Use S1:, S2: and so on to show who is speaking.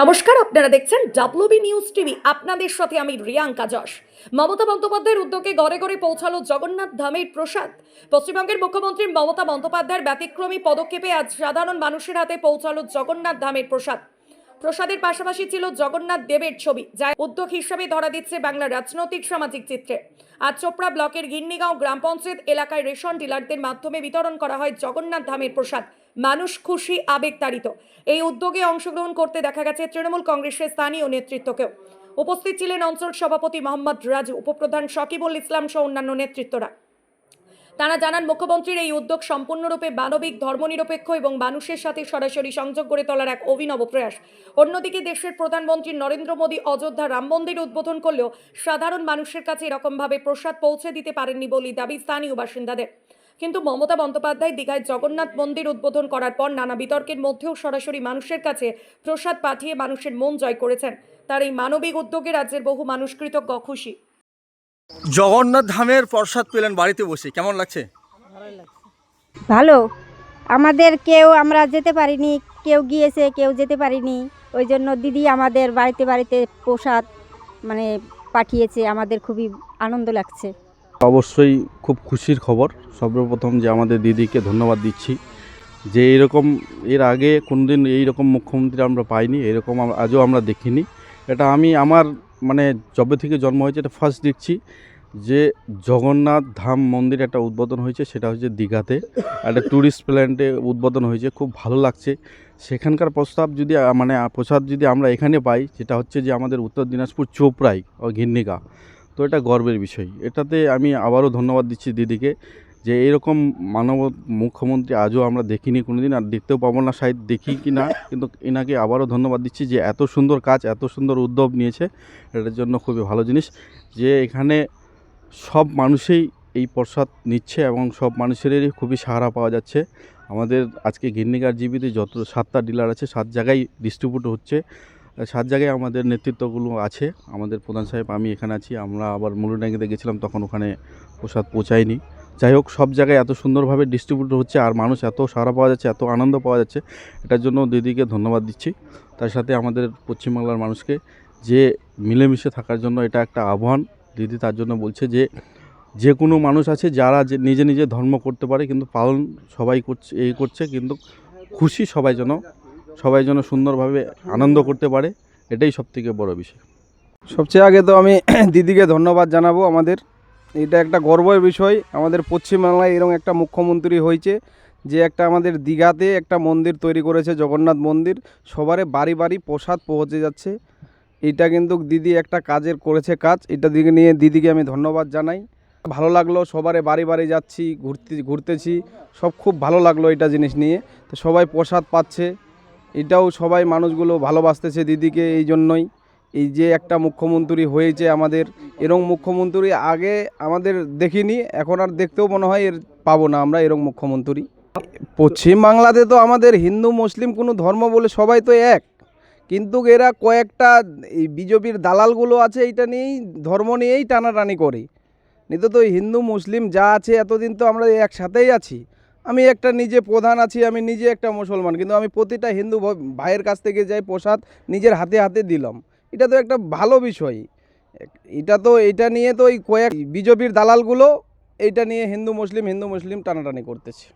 S1: নমস্কার, আপনারা দেখছেন ডাব্লিউবি নিউজ টিভি আপনাদের সাথে আমি রিয়াঙ্কা যশ। মমতা বন্দ্যোপাধ্যায়ের উদ্যোগে ঘরে ঘরে পৌঁছালো জগন্নাথ ধামের প্রসাদ। পশ্চিমবঙ্গের মুখ্যমন্ত্রী মমতা বন্দ্যোপাধ্যায়ের ব্যতিক্রমী পদক্ষেপে আজ সাধারণ মানুষের হাতে পৌঁছালো জগন্নাথ ধামের প্রসাদ। প্রসাদের পাশাপাশি ছিল জগন্নাথ দেবের ছবি, যা উদ্যোগ হিসেবে ধরা দিচ্ছে বাংলার রাজনৈতিক সামাজিক চিত্রে। আজ চোপড়া ব্লকের গিন্নিগাঁও গ্রাম পঞ্চায়েত এলাকায় রেশন ডিলারদের মাধ্যমে বিতরণ করা হয় জগন্নাথ ধামের প্রসাদ, মানুষ খুশি, আবেগতাড়িত। এই উদ্যোগে অংশগ্রহণ করতে দেখা গেছে তৃণমূল কংগ্রেসের স্থানীয় নেতৃত্বকেও। উপস্থিত ছিলেন অঞ্চল সভাপতি মোহাম্মদ রাজু, উপপ্রধান শকিবুল ইসলাম সহ অন্যান্য নেতৃত্বরা। তারা জানান, মুখ্যমন্ত্রীর এই উদ্যোগ সম্পূর্ণরূপে মানবিক, ধর্মনিরপেক্ষ এবং মানুষের সাথে সরাসরি সংযোগ গড়ে তোলার এক অভিনব প্রয়াস। অন্যদিকে দেশের প্রধানমন্ত্রী নরেন্দ্র মোদী অযোধ্যা রাম মন্দির উদ্বোধন করলেও সাধারণ মানুষের কাছে এরকমভাবে প্রসাদ পৌঁছে দিতে পারেননি বলেই দাবি স্থানীয় বাসিন্দাদের। কিন্তু মমতা বন্দ্যোপাধ্যায় দীঘায় জগন্নাথ মন্দির উদ্বোধন করার পর নানা বিতর্কের মধ্যেও সরাসরি মানুষের কাছে প্রসাদ পাঠিয়ে মানুষের মন জয় করেছেন। তার এই মানবিক উদ্যোগে রাজ্যের বহু মানুষ কৃতজ্ঞ খুশি।
S2: জগন্নাথ ধামের প্রসাদ পেলেন বাড়িতে বসে কেমন লাগছে?
S3: ভালো। আমাদের কেউ আমরা যেতে পারিনি কেউ গিয়েছে কেউ যেতে পারিনি। ওই জন্য দিদি আমাদের বাড়িতে বাড়িতে প্রসাদ মানে পাঠিয়েছে আমাদের খুবই আনন্দ লাগছে।
S4: অবশ্যই খুব খুশির খবর। সর্বপ্রথম যে আমাদের দিদিকে ধন্যবাদ দিচ্ছি। যে এরকম এর আগে কোনোদিন এই রকম মুখ্যমন্ত্রী আমরা পাইনি এরকম আজও আমরা দেখিনি। এটা আমি আমার মানে যবে থেকে জন্ম হয়েছে, এটা ফার্স্ট দেখছি যে জগন্নাথ ধাম মন্দির একটা উদ্বোধন হয়েছে, সেটা হচ্ছে দীঘাতে। একটা ট্যুরিস্ট প্ল্যান্টে উদ্বোধন হয়েছে, খুব ভালো লাগছে। সেখানকার প্রস্তাব যদি মানে প্রসাদ যদি আমরা এখানে পাই যেটা হচ্ছে যে আমাদের উত্তর দিনাজপুর চোপড়াই ও ঘিন্নিকা তো এটা গর্বের বিষয়। এটাতে আমি আবারও ধন্যবাদ দিচ্ছি দিদিকে। যে এরকম মানব মুখ্যমন্ত্রী আজও আমরা দেখিনি কোনোদিন, আর দেখতেও পাবো না সাইড দেখি কি না। কিন্তু এনাকে আবারও ধন্যবাদ দিচ্ছি যে এত সুন্দর কাজ, এত সুন্দর উদ্যোগ নিয়েছে। এটার জন্য খুবই ভালো জিনিস যে এখানে সব মানুষেই এই প্রসাদ নিচ্ছে এবং সব মানুষেরই খুবই সাহারা পাওয়া যাচ্ছে। আমাদের আজকে গিন্নিকার জীবিতে যত সাতটা ডিলার আছে, সাত জায়গায় ডিস্ট্রিবিউট হচ্ছে। সাত জায়গায় আমাদের নেতৃত্বগুলো আছে। আমাদের প্রধান সাহেব, আমি এখানে আছি। আমরা আবার মুলুডাঙ্গিতে গেছিলাম, তখন ওখানে প্রসাদ পৌঁছায়নি। যাই হোক, সব জায়গায় এত সুন্দরভাবে ডিস্ট্রিবিউট হচ্ছে আর মানুষ এত সারা পাওয়া যাচ্ছে, এত আনন্দ পাওয়া যাচ্ছে, এটার জন্য দিদিকে ধন্যবাদ দিচ্ছি। তার সাথে আমাদের পশ্চিমবাংলার মানুষকে যে মিলেমিশে থাকার জন্য এটা একটা আহ্বান। দিদি তার জন্য বলছে যে যে কোনো মানুষ আছে যারা যে নিজে নিজে ধর্ম করতে পারে কিন্তু পালন সবাই করছে, এই করছে কিন্তু খুশি সবাই যেন সবাই যেন সুন্দরভাবে আনন্দ করতে পারে, এটাই সবথেকে বড় বিষয়।
S5: সবচেয়ে আগে তো আমি দিদিকে ধন্যবাদ জানাব আমাদের। এটা একটা গর্বের বিষয়। আমাদের পশ্চিমবাংলায় এরকম একটা মুখ্যমন্ত্রী হয়েছে, যে একটা আমাদের দীঘাতে একটা মন্দির তৈরি করেছে, জগন্নাথ মন্দির। সবারে বাড়ি বাড়ি প্রসাদ পৌঁছে যাচ্ছে। এটা কিন্তু দিদি একটা কাজের করেছে কাজ। এটা দিকে নিয়ে দিদিকে আমি ধন্যবাদ জানাই। ভালো লাগল, সবারে বাড়ি বাড়ি যাচ্ছি, ঘুরতে, ঘুরতেছি। সব খুব ভালো লাগল এটা জিনিস নিয়ে। তো সবাই প্রসাদ পাচ্ছে। এটাও সবাই মানুষগুলো ভালোবাসতেছে দিদিকে এই জন্যই। এই যে একটা মুখ্যমন্ত্রী হয়েছে আমাদের এরকম মুখ্যমন্ত্রী আগে আমাদের দেখিনি, এখন আর দেখতেও মনে হয় এর পাবো না আমরা এরকম মুখ্যমন্ত্রী। পশ্চিম বাংলাতে তো আমাদের হিন্দু মুসলিম কোনো ধর্ম বলে সবাই তো এক, কিন্তু এরা কয়েকটা এই বিজেপির দালালগুলো আছে এইটা নিয়েই, ধর্ম নিয়েই টানাটানি করে। নিত তো হিন্দু মুসলিম যা আছে এতদিন তো আমরা একসাথেই আছি। আমি একটা নিজে প্রধান আছি, আমি নিজে একটা মুসলমান, কিন্তু আমি প্রতিটা হিন্দু ভাইয়ের কাছ থেকে যাই প্রসাদ নিজের হাতে হাতে দিলাম। এটা তো একটা ভালো বিষয়। এটা তো, এটা নিয়ে তো ওই কয়েক বিজেপির দালালগুলো, এইটা নিয়ে হিন্দু, মুসলিম হিন্দু, মুসলিম টানাটানি করতেছে।